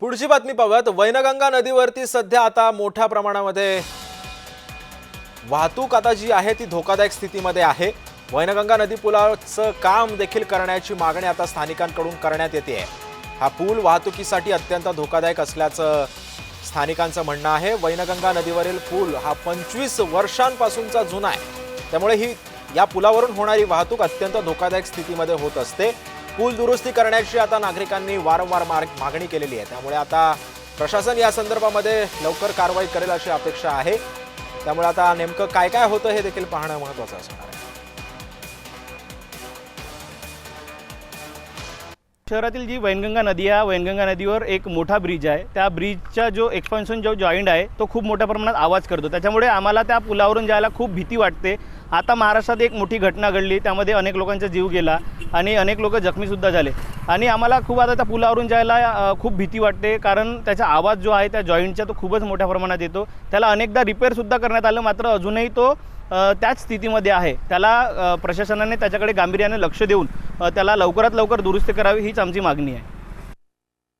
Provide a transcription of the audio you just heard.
पुढची बातमी पाहूयात. वैनगंगा नदीवरती सध्या आता मोठ्या प्रमाणामध्ये वाहतूक आता जी आहे ती धोकादायक स्थितीमध्ये आहे. वैनगंगा नदी पुलाचं काम देखील करण्याची मागणी आता स्थानिकांकडून करण्यात येते आहे. हा पूल वाहतुकीसाठी अत्यंत धोकादायक असल्याचं स्थानिकांचं म्हणणं आहे. वैनगंगा नदीवरील पूल हा पंचवीस वर्षांपासूनचा जुना आहे. त्यामुळे ही या पुलावरून होणारी वाहतूक अत्यंत धोकादायक स्थितीमध्ये होत असते. पूल दुरुस्ती करण्याची आता नागरिकांनी वारंवार मार्ग मागणी केलेली आहे. त्यामुळे आता प्रशासन या संदर्भामध्ये लवकर कारवाई करेल अशी अपेक्षा आहे. त्यामुळे आता नेमकं काय काय होतं हे देखील पाहणं महत्वाचं असणार आहे. शहरातील जी वैनगंगा नदी आहे वैनगंगा नदीवर एक मोठा ब्रिज आहे. त्या ब्रिजचा जो एक्सपान्शन जो जॉईंट आहे तो खूप मोठ्या प्रमाणात आवाज करतो. त्याच्यामुळे आम्हाला त्या पुलावरून जायला खूप भीती वाटते. आता महाराष्ट्रात एक मोठी घटना घडली. त्यामध्ये अनेक लोकांचा जीव गेला. आणि अनेक लोक जखमीसुद्धा झाले. आणि आम्हाला खूप आता त्या पुलावरून जायला खूप भीती वाटते. कारण त्याचा आवाज जो आहे त्या जॉईंटचा तो खूपच मोठ्या प्रमाणात येतो. त्याला अनेकदा रिपेअरसुद्धा करण्यात आलं. मात्र अजूनही तो त्याच स्थितीमध्ये आहे. त्याला प्रशासनाने त्याच्याकडे गांभीर्याने लक्ष देऊन त्याला लवकरात लवकर दुरुस्ती करावी हीच आमची मागणी आहे.